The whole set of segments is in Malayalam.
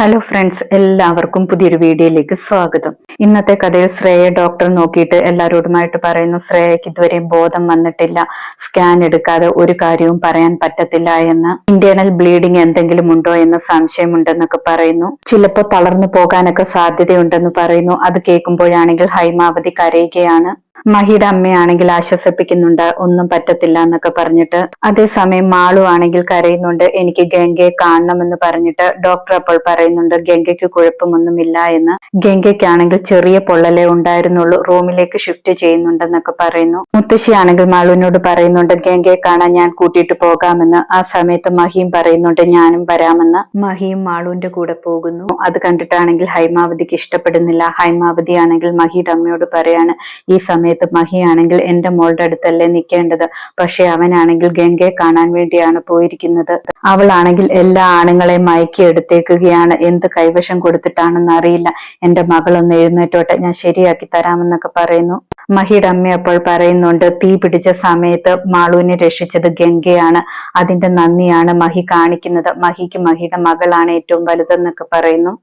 ഹലോ ഫ്രണ്ട്സ് എല്ലാവർക്കും പുതിയൊരു വീഡിയോയിലേക്ക് സ്വാഗതം. ഇന്നത്തെ കഥയിൽ ശ്രേയ ഡോക്ടർ നോക്കിയിട്ട് എല്ലാവരോടുമായിട്ട് പറയുന്നു ശ്രേയക്ക് ഇതുവരെയും ബോധം വന്നിട്ടില്ല. സ്കാൻ എടുക്കാതെ ഒരു കാര്യവും പറയാൻ പറ്റത്തില്ല എന്ന്. ഇന്റേണൽ ബ്ലീഡിംഗ് എന്തെങ്കിലും ഉണ്ടോ എന്ന് സംശയമുണ്ടെന്നൊക്കെ പറയുന്നു. ചിലപ്പോൾ തളർന്നു പോകാനൊക്കെ സാധ്യതയുണ്ടെന്ന് പറയുന്നു. അത് കേൾക്കുമ്പോഴാണെങ്കിൽ ഹൈമാവതി കരയുകയാണ്. മഹിയുടെ അമ്മയാണെങ്കിൽ ആശ്വസിപ്പിക്കുന്നുണ്ട് ഒന്നും പറ്റത്തില്ല എന്നൊക്കെ പറഞ്ഞിട്ട്. അതേസമയം മാളു ആണെങ്കിൽ കരയുന്നുണ്ട് എനിക്ക് ഗംഗയെ കാണണമെന്ന് പറഞ്ഞിട്ട് ഡോക്ടർ അപ്പോൾ പറയുന്നുണ്ട് ഗംഗയ്ക്ക് കുഴപ്പമൊന്നുമില്ല എന്ന്. ഗംഗയ്ക്കാണെങ്കിൽ ചെറിയ പൊള്ളലേ ഉണ്ടായിരുന്നുള്ളൂ റൂമിലേക്ക് ഷിഫ്റ്റ് ചെയ്യുന്നുണ്ടെന്നൊക്കെ പറയുന്നു. മുത്തശ്ശിയാണെങ്കിൽ മാളുവിനോട് പറയുന്നുണ്ട് ഗംഗയെ കാണാൻ ഞാൻ കൂട്ടിയിട്ട് പോകാമെന്ന്. ആ സമയത്ത് മഹിയും പറയുന്നുണ്ട് ഞാനും വരാമെന്ന്. മഹിയും മാളുവിന്റെ കൂടെ പോകുന്നു. അത് കണ്ടിട്ടാണെങ്കിൽ ഹൈമാവതിക്ക് ഇഷ്ടപ്പെടുന്നില്ല. ഹൈമാവതി ആണെങ്കിൽ മഹിയുടെ അമ്മയോട് പറയാണ് ഈ സമയത്ത് മഹിയാണെങ്കിൽ എന്റെ മോളുടെ അടുത്തല്ലേ നിൽക്കേണ്ടത്. പക്ഷെ അവനാണെങ്കിൽ ഗംഗയെ കാണാൻ വേണ്ടിയാണ് പോയിരിക്കുന്നത്. അവളാണെങ്കിൽ എല്ലാ ആണുങ്ങളെയും മയക്കി എടുത്തേക്കുകയാണ്. എന്ത് കൈവശം കൊടുത്തിട്ടാണെന്ന് അറിയില്ല. എന്റെ മകളൊന്ന് എഴുന്നേറ്റോട്ടെ. ഞാൻ ശരിയാക്കി തരാമെന്നൊക്കെ പറയുന്നു. മഹിയുടെ അമ്മ അപ്പോൾ പറയുന്നുണ്ട് തീ പിടിച്ച സമയത്ത് മാളുവിനെ രക്ഷിച്ചത് ഗംഗയാണ്. അതിന്റെ നന്ദിയാണ് മഹി കാണിക്കുന്നത്. മഹിക്ക് മഹിയുടെ മകളാണ് ഏറ്റവും വലുതെന്നൊക്കെ പറയുന്നു.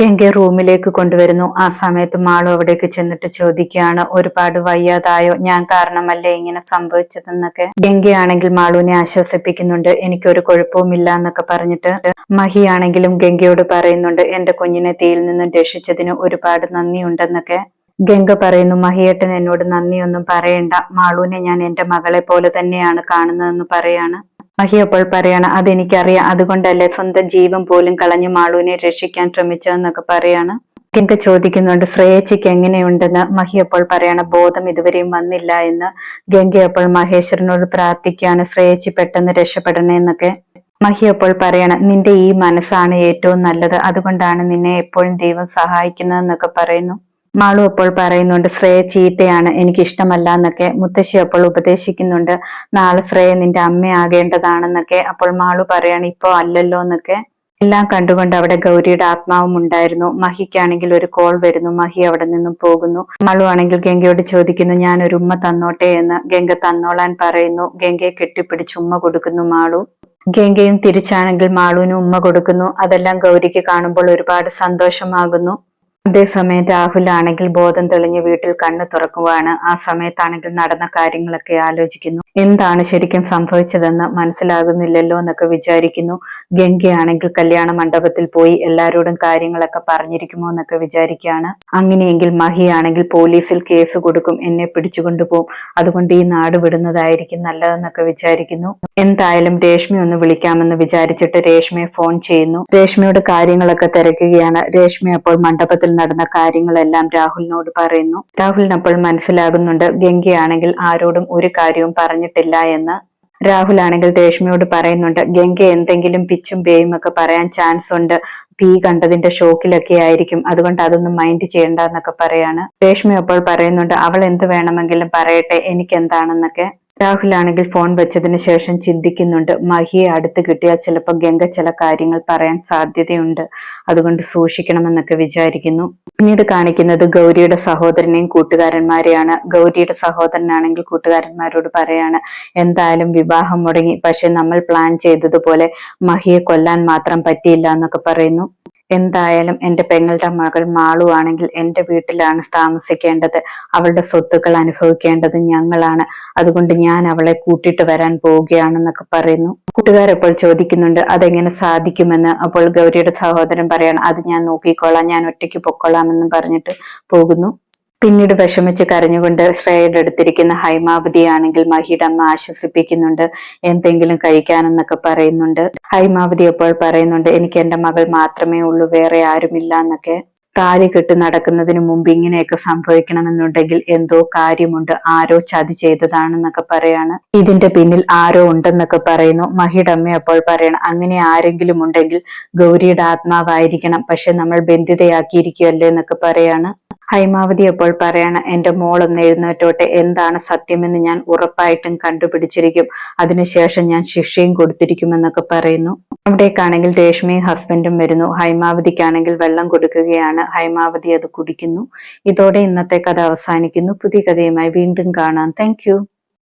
ഗംഗ റൂമിലേക്ക് കൊണ്ടുവരുന്നു. ആ സമയത്ത് മാളു അവിടേക്ക് ചെന്നിട്ട് ചോദിക്കുകയാണ് ഒരുപാട് വയ്യാതായോ? ഞാൻ കാരണമല്ലേ ഇങ്ങനെ സംഭവിച്ചതെന്നൊക്കെ? ഗംഗയാണെങ്കിൽ മാളുവിനെ ആശ്വസിപ്പിക്കുന്നുണ്ട്. എനിക്കൊരു കുഴപ്പവുമില്ല എന്നൊക്കെ പറഞ്ഞിട്ട് മഹി ആണെങ്കിലും ഗംഗയോട് പറയുന്നുണ്ട് എന്റെ കുഞ്ഞിനെ തീയിൽ നിന്നും രക്ഷിച്ചതിന് ഒരുപാട് നന്ദിയുണ്ടെന്നൊക്കെ. ഗംഗ പറയുന്നു മഹിയേട്ടൻ എന്നോട് നന്ദിയൊന്നും പറയണ്ട. മാളുവിനെ ഞാൻ എന്റെ മകളെ പോലെ തന്നെയാണ് കാണുന്നതെന്ന് പറയാണ്. മഹി അപ്പോൾ പറയാണ് അതെനിക്കറിയാം. അതുകൊണ്ടല്ലേ സ്വന്തം ജീവൻ പോലും കളഞ്ഞു മാളുവിനെ രക്ഷിക്കാൻ ശ്രമിച്ചതെന്നൊക്കെ പറയാണ്. കിങ്ക ചോദിക്കുന്നുണ്ട് ശ്രേയച്ചിക്ക് എങ്ങനെയുണ്ടെന്ന്? മഹി അപ്പോൾ പറയാണ് ബോധം ഇതുവരെയും വന്നില്ല എന്ന്. ഗംഗ അപ്പോൾ മഹേശ്വരനോട് പ്രാർത്ഥിക്കുകയാണ് ശ്രേയച്ചി പെട്ടെന്ന് രക്ഷപ്പെടണേ എന്നൊക്കെ. മഹിയപ്പോൾ പറയണം നിന്റെ ഈ മനസ്സാണ് ഏറ്റവും നല്ലത്. അതുകൊണ്ടാണ് നിന്നെ എപ്പോഴും ദൈവം സഹായിക്കുന്നതെന്നൊക്കെ പറയുന്നു. മാളു അപ്പോൾ പറയുന്നുണ്ട് ശ്രേയ ചീത്തയാണ് എനിക്ക് ഇഷ്ടമല്ല എന്നൊക്കെ മുത്തശ്ശി അപ്പോൾ ഉപദേശിക്കുന്നുണ്ട്. നാളെ ശ്രേയ നിന്റെ അമ്മയാകേണ്ടതാണെന്നൊക്കെ അപ്പോൾ മാളു പറയാണ് ഇപ്പോ അല്ലല്ലോ എന്നൊക്കെ. എല്ലാം കണ്ടുകൊണ്ട് അവിടെ ഗൗരിയുടെ ആത്മാവും ഉണ്ടായിരുന്നു. മഹിക്കാണെങ്കിൽ ഒരു കോൾ വരുന്നു മഹി അവിടെ നിന്നും പോകുന്നു. മാളു ആണെങ്കിൽ ഗംഗയോട് ചോദിക്കുന്നു ഞാൻ ഒരു ഉമ്മ തന്നോട്ടെ എന്ന്. ഗംഗ തന്നോളാൻ പറയുന്നു. ഗംഗയെ കെട്ടിപ്പിടിച്ച് ഉമ്മ കൊടുക്കുന്നു മാളു. ഗംഗയും തിരിച്ചാണെങ്കിൽ മാളുവിന് ഉമ്മ കൊടുക്കുന്നു. അതെല്ലാം ഗൗരിക്ക് കാണുമ്പോൾ ഒരുപാട് സന്തോഷമാകുന്നു. അതേസമയം രാഹുൽ ആണെങ്കിൽ ബോധം തെളിഞ്ഞ് വീട്ടിൽ കണ്ണു തുറക്കുവാണ്. ആ സമയത്താണെങ്കിൽ നടന്ന കാര്യങ്ങളൊക്കെ ആലോചിക്കുന്നു. എന്താണ് ശരിക്കും സംഭവിച്ചതെന്ന് മനസ്സിലാകുന്നില്ലല്ലോ എന്നൊക്കെ വിചാരിക്കുന്നു. ഗംഗയാണെങ്കിൽ കല്യാണ മണ്ഡപത്തിൽ പോയി എല്ലാരോടും കാര്യങ്ങളൊക്കെ പറഞ്ഞിരിക്കുമോ എന്നൊക്കെ വിചാരിക്കുകയാണ്. അങ്ങനെയെങ്കിൽ മഹിയാണെങ്കിൽ പോലീസിൽ കേസ് കൊടുക്കും എന്നെ പിടിച്ചുകൊണ്ടുപോകും. അതുകൊണ്ട് ഈ നാട് വിടുന്നതായിരിക്കും നല്ലതെന്നൊക്കെ വിചാരിക്കുന്നു. എന്തായാലും രേഷ്മി ഒന്ന് വിളിക്കാമെന്ന് വിചാരിച്ചിട്ട് രേഷ്മയെ ഫോൺ ചെയ്യുന്നു. രേഷ്മയോട് കാര്യങ്ങളൊക്കെ തിരക്കുകയാണ്. രേഷ്മി അപ്പോൾ മണ്ഡപത്തിൽ നടന്ന കാര്യങ്ങളെല്ലാം രാഹുലിനോട് പറയുന്നു. രാഹുലിന് അപ്പോൾ മനസ്സിലാകുന്നുണ്ട് ഗംഗയാണെങ്കിൽ ആരോടും ഒരു കാര്യവും പറഞ്ഞിട്ടില്ല എന്ന്. രാഹുൽ ആണെങ്കിൽ രേഷ്മയോട് പറയുന്നുണ്ട് ഗംഗ എന്തെങ്കിലും പിച്ചും പേയും ഒക്കെ പറയാൻ ചാൻസ് ഉണ്ട്. തീ കണ്ടതിന്റെ ഷോക്കിലൊക്കെ ആയിരിക്കും. അതുകൊണ്ട് അതൊന്നും മൈൻഡ് ചെയ്യണ്ട എന്നൊക്കെ പറയാണ്. രേഷ്മ അപ്പോൾ പറയുന്നുണ്ട് അവൾ എന്ത് വേണമെങ്കിലും പറയട്ടെ എനിക്ക് എന്താണെന്നൊക്കെ രാഹുൽ ആണെങ്കിൽ ഫോൺ വെച്ചതിന് ശേഷം ചിന്തിക്കുന്നുണ്ട് മഹിയെ അടുത്ത് കിട്ടിയാൽ ചിലപ്പോൾ ഗംഗ ചില കാര്യങ്ങൾ പറയാൻ സാധ്യതയുണ്ട് അതുകൊണ്ട് സൂക്ഷിക്കണമെന്നൊക്കെ വിചാരിക്കുന്നു. പിന്നീട് കാണിക്കുന്നത് ഗൗരിയുടെ സഹോദരനെയും കൂട്ടുകാരന്മാരെയാണ്. ഗൗരിയുടെ സഹോദരനാണെങ്കിൽ കൂട്ടുകാരന്മാരോട് പറയാണ് എന്തായാലും വിവാഹം മുടങ്ങി പക്ഷെ നമ്മൾ പ്ലാൻ ചെയ്തതുപോലെ മഹിയെ കൊല്ലാൻ മാത്രം പറ്റിയില്ല എന്നൊക്കെ പറയുന്നു. എന്തായാലും എന്റെ പെങ്ങളുടെ മകൾ മാളു ആണെങ്കിൽ എന്റെ വീട്ടിലാണ് താമസിക്കേണ്ടത്. അവളുടെ സ്വത്തുക്കൾ അനുഭവിക്കേണ്ടത് ഞങ്ങളാണ്. അതുകൊണ്ട് ഞാൻ അവളെ കൂട്ടിയിട്ട് വരാൻ പോവുകയാണെന്നൊക്കെ പറയുന്നു. കൂട്ടുകാരെപ്പോൾ ചോദിക്കുന്നുണ്ട് അതെങ്ങനെ സാധിക്കുമെന്ന്? അപ്പോൾ ഗൗരിയുടെ സഹോദരൻ പറയാണ് അത് ഞാൻ നോക്കിക്കോളാം ഞാൻ ഒറ്റയ്ക്ക് പൊക്കോളാമെന്നും പറഞ്ഞിട്ട് പോകുന്നു. പിന്നീട് വിഷമിച്ച് കരഞ്ഞുകൊണ്ട് ശ്രേയയുടെ അടുത്തിരിക്കുന്ന ഹൈമാവതിയാണെങ്കിൽ മഹിയുടെ അമ്മ ആശ്വസിപ്പിക്കുന്നുണ്ട്. എന്തെങ്കിലും കഴിക്കാനെന്നൊക്കെ പറയുന്നുണ്ട്. ഹൈമാവതി അപ്പോൾ പറയുന്നുണ്ട് എനിക്ക് എന്റെ മകൾ മാത്രമേ ഉള്ളൂ വേറെ ആരുമില്ല എന്നൊക്കെ. താലി കെട്ട് നടക്കുന്നതിന് മുമ്പ് ഇങ്ങനെയൊക്കെ സംഭവിക്കണമെന്നുണ്ടെങ്കിൽ എന്തോ കാര്യമുണ്ട് ആരോ ചതി ചെയ്തതാണെന്നൊക്കെ പറയാണ്. ഇതിന്റെ പിന്നിൽ ആരോ ഉണ്ടെന്നൊക്കെ പറയുന്നു. മഹിയുടെ അമ്മ അപ്പോൾ പറയണം അങ്ങനെ ആരെങ്കിലും ഉണ്ടെങ്കിൽ ഗൗരിയുടെ ആത്മാവായിരിക്കണം പക്ഷെ നമ്മൾ ബന്ധിതയാക്കിയിരിക്കുകയല്ലേ എന്നൊക്കെ പറയാണ്. ഹൈമാവതി അപ്പോൾ പറയാണ് എന്റെ മോളൊന്ന് എഴുന്നേറ്റോട്ടെ എന്താണ് സത്യമെന്ന് ഞാൻ ഉറപ്പായിട്ടും കണ്ടുപിടിച്ചിരിക്കും. അതിനുശേഷം ഞാൻ ശിക്ഷയും കൊടുത്തിരിക്കുമെന്നൊക്കെ പറയുന്നു. അവിടേക്കാണെങ്കിൽ രേഷ്മയും ഹസ്ബൻഡും വരുന്നു. ഹൈമാവതിക്കാണെങ്കിൽ വെള്ളം കൊടുക്കുകയാണ്. ഹൈമാവതി അത് കുടിക്കുന്നു. ഇതോടെ ഇന്നത്തെ കഥ അവസാനിക്കുന്നു. പുതിയ കഥയുമായി വീണ്ടും കാണാം. താങ്ക്